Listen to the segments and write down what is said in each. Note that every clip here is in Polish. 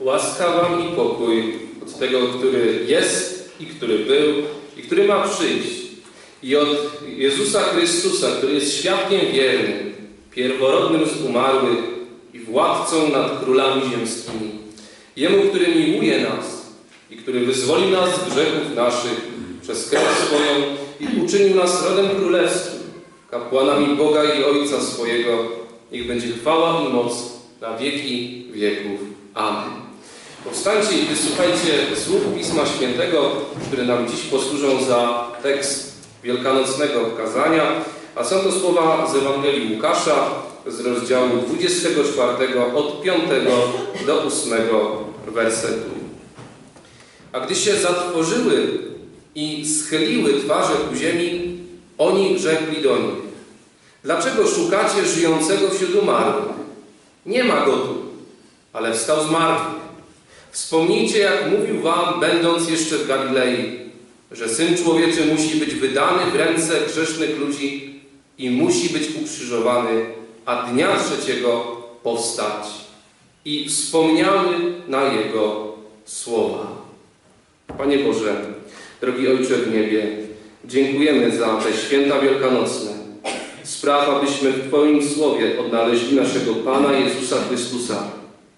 Łaska wam i pokój od tego, który jest i który był i który ma przyjść. I od Jezusa Chrystusa, który jest świadkiem wiernym, pierworodnym z umarłych i władcą nad królami ziemskimi. Jemu, który miłuje nas i który wyzwolił nas z grzechów naszych przez krew swoją i uczynił nas rodem królewskim, kapłanami Boga i Ojca swojego. Niech będzie chwała i moc na wieki wieków. Amen. Powstańcie i wysłuchajcie słów Pisma Świętego, które nam dziś posłużą za tekst wielkanocnego kazania, a są to słowa z Ewangelii Łukasza z rozdziału 24 od 5 do 8 wersetu. A gdy się zatworzyły i schyliły twarze ku ziemi, oni rzekli do nich, dlaczego szukacie żyjącego wśród umarłych? Nie ma go tu, ale wstał z martwych. Wspomnijcie, jak mówił wam, będąc jeszcze w Galilei, że Syn Człowieczy musi być wydany w ręce grzesznych ludzi i musi być ukrzyżowany, a dnia trzeciego powstać. I wspomniały na Jego słowa. Panie Boże, drogi Ojcze w niebie, dziękujemy za te święta wielkanocne. Spraw, abyśmy w Twoim Słowie odnaleźli naszego Pana Jezusa Chrystusa,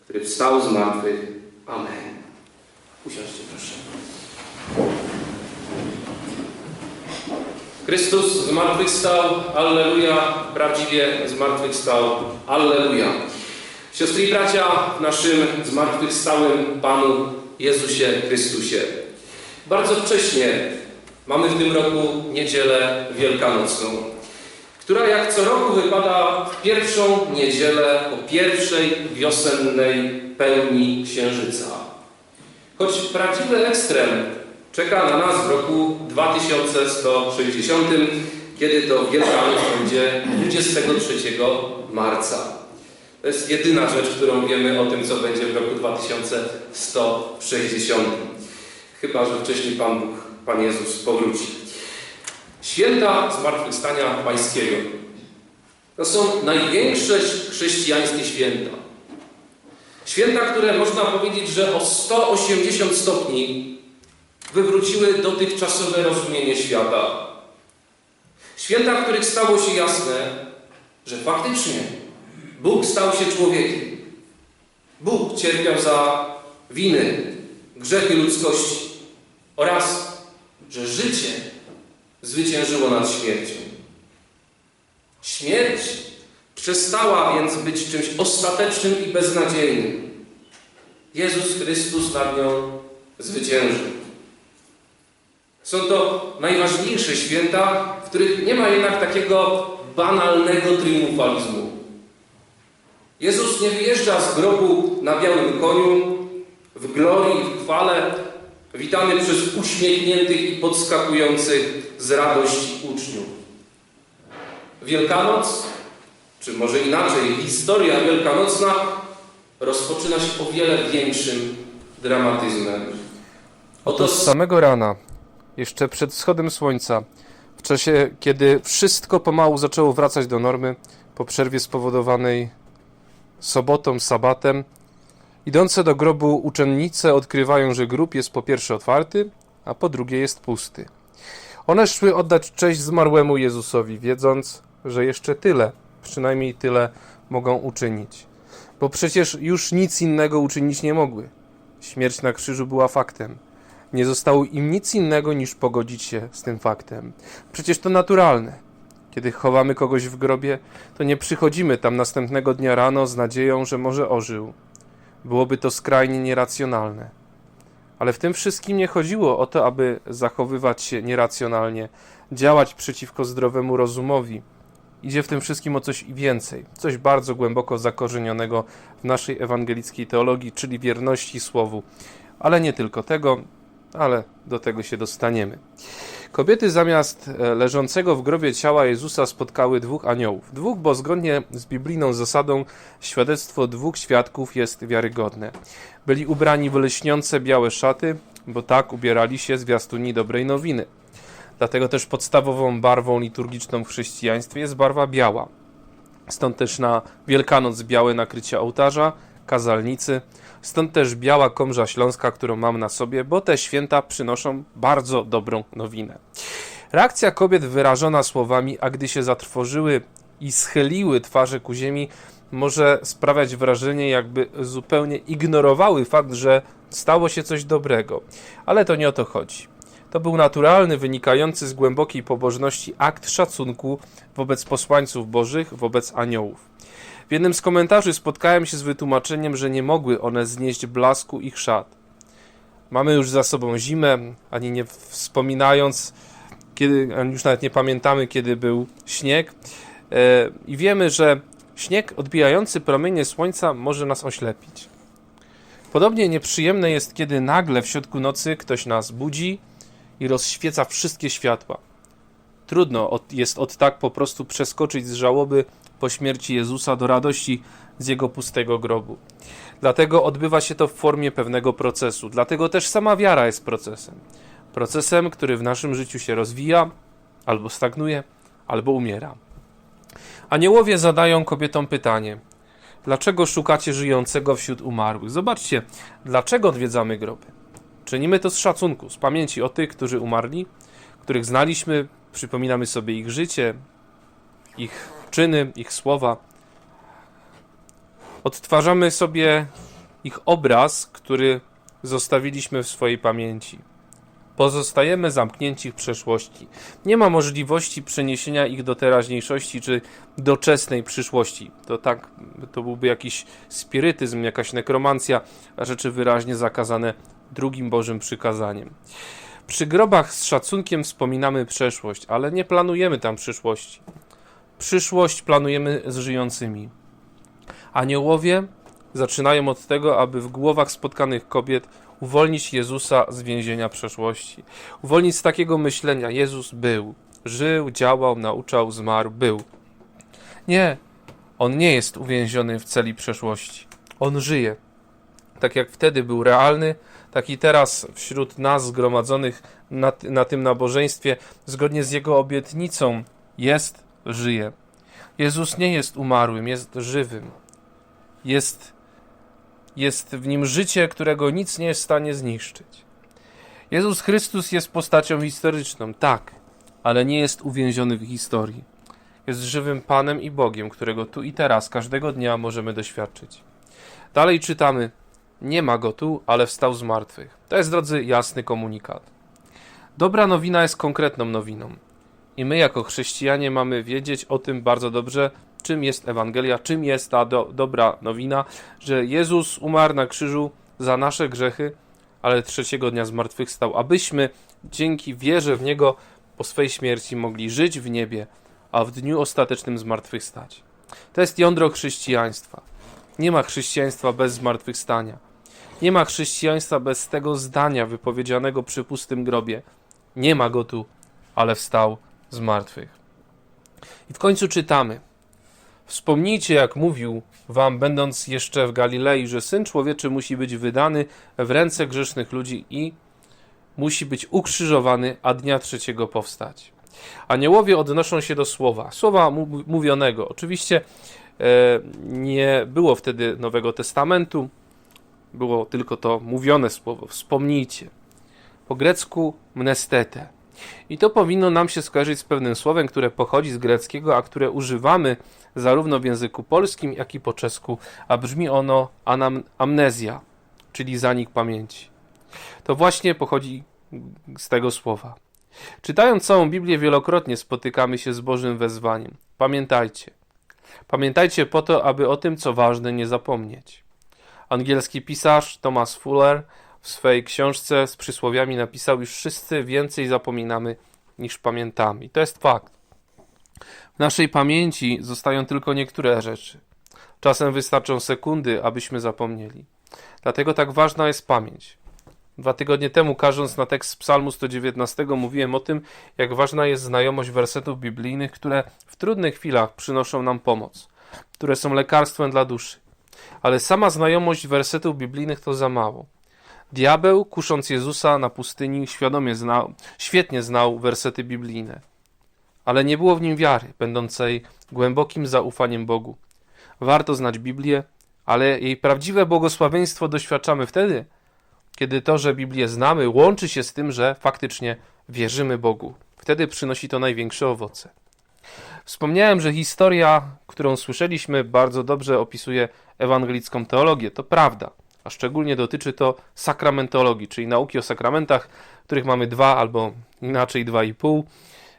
który wstał z martwych. Amen. Usiądźcie proszę. Chrystus zmartwychwstał, Alleluja, prawdziwie zmartwychwstał, Alleluja. Siostry i bracia, w naszym zmartwychwstałym Panu Jezusie Chrystusie. Bardzo wcześnie mamy w tym roku niedzielę wielkanocną, która jak co roku wypada w pierwszą niedzielę po pierwszej wiosennej pełni księżyca. Choć prawdziwy ekstrem czeka na nas w roku 2160, kiedy to Wielkanoc będzie 23 marca. To jest jedyna rzecz, którą wiemy o tym, co będzie w roku 2160. Chyba, że wcześniej Pan Bóg, Pan Jezus powróci. Święta Zmartwychwstania Pańskiego. To są największe chrześcijańskie święta. Święta, które można powiedzieć, że o 180 stopni wywróciły dotychczasowe rozumienie świata. Święta, w których stało się jasne, że faktycznie Bóg stał się człowiekiem. Bóg cierpiał za winy, grzechy ludzkości oraz, że życie zwyciężyło nad śmiercią. Śmierć przestała więc być czymś ostatecznym i beznadziejnym. Jezus Chrystus nad nią zwyciężył. Są to najważniejsze święta, w których nie ma jednak takiego banalnego triumfalizmu. Jezus nie wyjeżdża z grobu na białym koniu, w glorii w chwale, witany przez uśmiechniętych i podskakujących z radości uczniów. Wielkanoc, czy może inaczej, historia wielkanocna rozpoczyna się o wiele większym dramatyzmem. Oto z samego rana, jeszcze przed wschodem słońca, w czasie kiedy wszystko pomału zaczęło wracać do normy, po przerwie spowodowanej sobotą, sabatem, idące do grobu uczennice odkrywają, że grób jest po pierwsze otwarty, a po drugie jest pusty. One szły oddać cześć zmarłemu Jezusowi, wiedząc, że jeszcze tyle, przynajmniej tyle mogą uczynić. Bo przecież już nic innego uczynić nie mogły. Śmierć na krzyżu była faktem. Nie zostało im nic innego niż pogodzić się z tym faktem. Przecież to naturalne. Kiedy chowamy kogoś w grobie, to nie przychodzimy tam następnego dnia rano z nadzieją, że może ożył. Byłoby to skrajnie nieracjonalne. Ale w tym wszystkim nie chodziło o to, aby zachowywać się nieracjonalnie, działać przeciwko zdrowemu rozumowi. Idzie w tym wszystkim o coś więcej, coś bardzo głęboko zakorzenionego w naszej ewangelickiej teologii, czyli wierności słowu. Ale nie tylko tego, ale do tego się dostaniemy. Kobiety zamiast e, leżącego w grobie ciała Jezusa spotkały dwóch aniołów. Dwóch, bo zgodnie z biblijną zasadą świadectwo dwóch świadków jest wiarygodne. Byli ubrani w lśniące białe szaty, bo tak ubierali się zwiastuni dobrej nowiny. Dlatego też podstawową barwą liturgiczną w chrześcijaństwie jest barwa biała. Stąd też na Wielkanoc białe nakrycie ołtarza, kazalnicy. Stąd też biała komża śląska, którą mam na sobie, bo te święta przynoszą bardzo dobrą nowinę. Reakcja kobiet wyrażona słowami, a gdy się zatrwożyły i schyliły twarze ku ziemi, może sprawiać wrażenie, jakby zupełnie ignorowały fakt, że stało się coś dobrego. Ale to nie o to chodzi. To był naturalny, wynikający z głębokiej pobożności akt szacunku wobec posłańców bożych, wobec aniołów. W jednym z komentarzy spotkałem się z wytłumaczeniem, że nie mogły one znieść blasku ich szat. Mamy już za sobą zimę, ani nie wspominając, kiedy, już nawet nie pamiętamy, kiedy był śnieg. E, I wiemy, że śnieg odbijający promienie słońca może nas oślepić. Podobnie nieprzyjemne jest, kiedy nagle w środku nocy ktoś nas budzi i rozświeca wszystkie światła. Trudno od, jest od tak po prostu przeskoczyć z żałoby po śmierci Jezusa do radości z jego pustego grobu. Dlatego odbywa się to w formie pewnego procesu. Dlatego też sama wiara jest procesem. Procesem, który w naszym życiu się rozwija, albo stagnuje, albo umiera. Aniołowie zadają kobietom pytanie: Dlaczego szukacie żyjącego wśród umarłych? Zobaczcie, dlaczego odwiedzamy groby. Czynimy to z szacunku, z pamięci o tych, którzy umarli, których znaliśmy, przypominamy sobie ich życie, ich czyny, ich słowa. Odtwarzamy sobie ich obraz, który zostawiliśmy w swojej pamięci. Pozostajemy zamknięci w przeszłości. Nie ma możliwości przeniesienia ich do teraźniejszości czy doczesnej przyszłości. To tak, to byłby jakiś spirytyzm, jakaś nekromancja, rzeczy wyraźnie zakazane drugim Bożym przykazaniem. Przy grobach z szacunkiem wspominamy przeszłość, ale nie planujemy tam przyszłości. Przyszłość planujemy z żyjącymi. Aniołowie zaczynają od tego, aby w głowach spotkanych kobiet uwolnić Jezusa z więzienia przeszłości. Uwolnić z takiego myślenia: Jezus był, żył, działał, nauczał, zmarł, był. Nie, on nie jest uwięziony w celi przeszłości. On żyje. Tak jak wtedy był realny, tak i teraz wśród nas zgromadzonych na, na tym nabożeństwie, zgodnie z jego obietnicą, jest, żyje. Jezus nie jest umarłym, jest żywym. Jest, jest w nim życie, którego nic nie jest w stanie zniszczyć. Jezus Chrystus jest postacią historyczną, tak, ale nie jest uwięziony w historii. Jest żywym Panem i Bogiem, którego tu i teraz, każdego dnia możemy doświadczyć. Dalej czytamy: Nie ma go tu, ale wstał z martwych. To jest, drodzy, jasny komunikat. Dobra nowina jest konkretną nowiną. I my, jako chrześcijanie, mamy wiedzieć o tym bardzo dobrze, czym jest Ewangelia, czym jest ta do, dobra nowina, że Jezus umarł na krzyżu za nasze grzechy, ale trzeciego dnia zmartwychwstał, abyśmy dzięki wierze w Niego po swej śmierci mogli żyć w niebie, a w dniu ostatecznym zmartwychwstać. To jest jądro chrześcijaństwa. Nie ma chrześcijaństwa bez zmartwychwstania. Nie ma chrześcijaństwa bez tego zdania wypowiedzianego przy pustym grobie. Nie ma go tu, ale wstał z martwych. I w końcu czytamy. Wspomnijcie, jak mówił wam, będąc jeszcze w Galilei, że Syn Człowieczy musi być wydany w ręce grzesznych ludzi i musi być ukrzyżowany, a dnia trzeciego powstać. Aniołowie odnoszą się do słowa, słowa mówionego. Oczywiście e, nie było wtedy Nowego Testamentu, było tylko to mówione słowo. Wspomnijcie. Po grecku mnestete. I to powinno nam się skojarzyć z pewnym słowem, które pochodzi z greckiego, a które używamy zarówno w języku polskim, jak i po czesku, a brzmi ono anam, amnezja, czyli zanik pamięci. To właśnie pochodzi z tego słowa. Czytając całą Biblię wielokrotnie spotykamy się z Bożym wezwaniem. Pamiętajcie. Pamiętajcie po to, aby o tym, co ważne, nie zapomnieć. Angielski pisarz Thomas Fuller w swej książce z przysłowiami napisał, iż wszyscy więcej zapominamy niż pamiętamy. I to jest fakt. W naszej pamięci zostają tylko niektóre rzeczy. Czasem wystarczą sekundy, abyśmy zapomnieli. Dlatego tak ważna jest pamięć. Dwa tygodnie temu, każąc na tekst Psalmu 119, mówiłem o tym, jak ważna jest znajomość wersetów biblijnych, które w trudnych chwilach przynoszą nam pomoc, które są lekarstwem dla duszy. Ale sama znajomość wersetów biblijnych to za mało. Diabeł, kusząc Jezusa na pustyni, świadomie znał, świetnie znał wersety biblijne, ale nie było w nim wiary, będącej głębokim zaufaniem Bogu. Warto znać Biblię, ale jej prawdziwe błogosławieństwo doświadczamy wtedy, kiedy to, że Biblię znamy, łączy się z tym, że faktycznie wierzymy Bogu. Wtedy przynosi to największe owoce. Wspomniałem, że historia, którą słyszeliśmy, bardzo dobrze opisuje ewangelicką teologię. To prawda, a szczególnie dotyczy to sakramentologii, czyli nauki o sakramentach, których mamy dwa albo inaczej dwa i pół.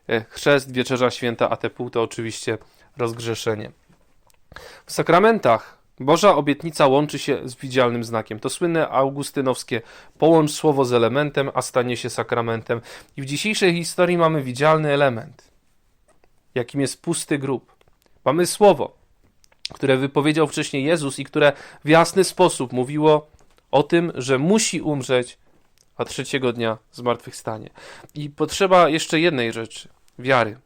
E, Chrzest, wieczerza święta, a te pół to oczywiście rozgrzeszenie. W sakramentach Boża obietnica łączy się z widzialnym znakiem. To słynne augustynowskie połącz słowo z elementem, a stanie się sakramentem. I w dzisiejszej historii mamy widzialny element, jakim jest pusty grób. Mamy słowo, które wypowiedział wcześniej Jezus i które w jasny sposób mówiło o tym, że musi umrzeć, a trzeciego dnia zmartwychwstanie. I potrzeba jeszcze jednej rzeczy wiary.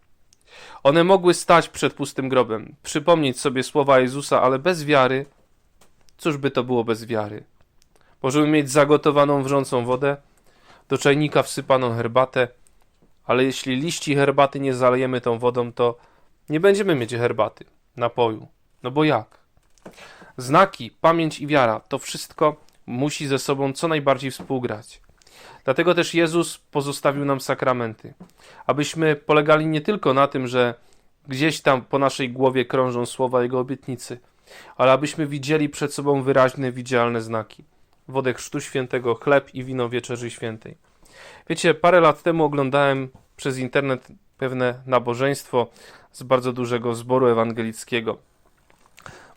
One mogły stać przed pustym grobem, przypomnieć sobie słowa Jezusa, ale bez wiary, cóż by to było bez wiary? Możemy mieć zagotowaną wrzącą wodę, do czajnika wsypaną herbatę, ale jeśli liści herbaty nie zalejemy tą wodą, to nie będziemy mieć herbaty, napoju. No bo jak? Znaki, pamięć i wiara to wszystko musi ze sobą co najbardziej współgrać. Dlatego też Jezus pozostawił nam sakramenty, abyśmy polegali nie tylko na tym, że gdzieś tam po naszej głowie krążą słowa Jego obietnicy, ale abyśmy widzieli przed sobą wyraźne, widzialne znaki. Wodę Chrztu Świętego, chleb i wino Wieczerzy Świętej. Wiecie, parę lat temu oglądałem przez internet pewne nabożeństwo z bardzo dużego zboru ewangelickiego.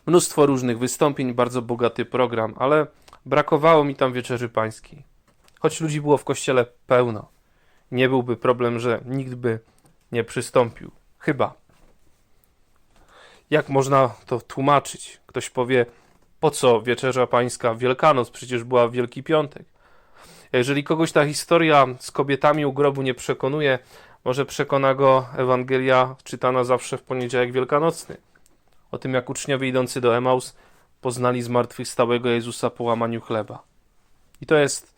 Mnóstwo różnych wystąpień, bardzo bogaty program, ale brakowało mi tam Wieczerzy Pańskiej. Choć ludzi było w kościele pełno. Nie byłby problem, że nikt by nie przystąpił. Chyba. Jak można to tłumaczyć? Ktoś powie, po co wieczerza pańska Wielkanoc? Przecież była Wielki Piątek. Jeżeli kogoś ta historia z kobietami u grobu nie przekonuje, może przekona go Ewangelia czytana zawsze w poniedziałek wielkanocny. O tym, jak uczniowie idący do Emaus poznali zmartwychwstałego Jezusa po łamaniu chleba. I to jest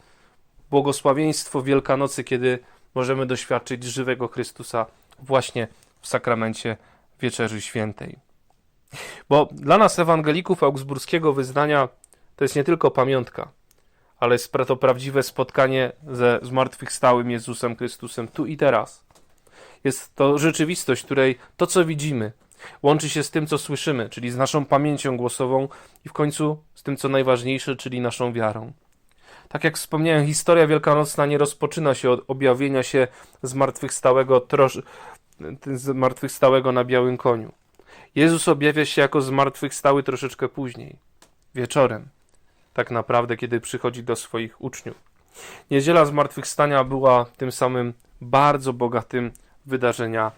błogosławieństwo Wielkanocy, kiedy możemy doświadczyć żywego Chrystusa właśnie w sakramencie Wieczerzy Świętej. Bo dla nas, ewangelików augsburskiego wyznania, to jest nie tylko pamiątka, ale jest to prawdziwe spotkanie ze zmartwychwstałym Jezusem Chrystusem tu i teraz. Jest to rzeczywistość, której to, co widzimy, łączy się z tym, co słyszymy, czyli z naszą pamięcią głosową i w końcu z tym, co najważniejsze, czyli naszą wiarą. Tak jak wspomniałem, historia wielkanocna nie rozpoczyna się od objawienia się zmartwychwstałego, trosz... zmartwychwstałego na białym koniu. Jezus objawia się jako zmartwychwstały troszeczkę później, wieczorem, tak naprawdę, kiedy przychodzi do swoich uczniów. Niedziela zmartwychwstania była tym samym bardzo bogatym wydarzenia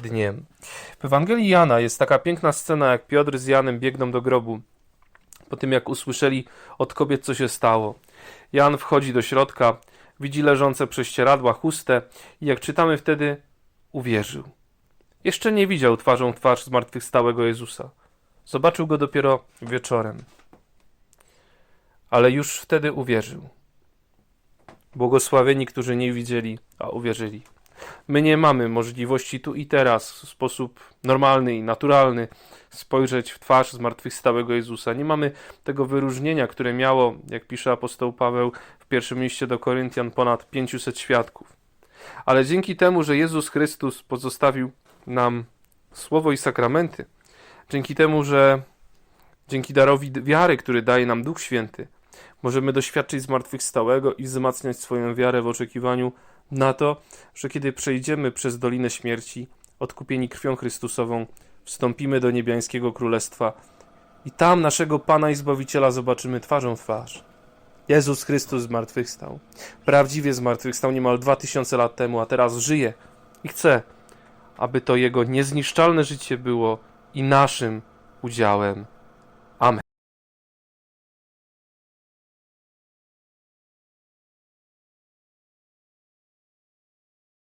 dniem. W Ewangelii Jana jest taka piękna scena, jak Piotr z Janem biegną do grobu, po tym jak usłyszeli od kobiet, co się stało. Jan wchodzi do środka, widzi leżące prześcieradła chustę i jak czytamy wtedy, uwierzył. Jeszcze nie widział twarzą twarz zmartwychwstałego Jezusa. Zobaczył go dopiero wieczorem. Ale już wtedy uwierzył. Błogosławieni, którzy nie widzieli, a uwierzyli. My nie mamy możliwości tu i teraz w sposób normalny i naturalny spojrzeć w twarz zmartwychwstałego Jezusa. Nie mamy tego wyróżnienia, które miało, jak pisze apostoł Paweł w pierwszym liście do Koryntian, ponad 500 świadków. Ale dzięki temu, że Jezus Chrystus pozostawił nam słowo i sakramenty, dzięki temu, że dzięki darowi wiary, który daje nam Duch Święty, możemy doświadczyć zmartwychwstałego i wzmacniać swoją wiarę w oczekiwaniu na to, że kiedy przejdziemy przez Dolinę Śmierci, odkupieni krwią Chrystusową, wstąpimy do niebiańskiego królestwa i tam naszego Pana i Zbawiciela zobaczymy twarzą w twarz. Jezus Chrystus zmartwychwstał. Prawdziwie zmartwychwstał niemal dwa tysiące lat temu, a teraz żyje i chce, aby to Jego niezniszczalne życie było i naszym udziałem.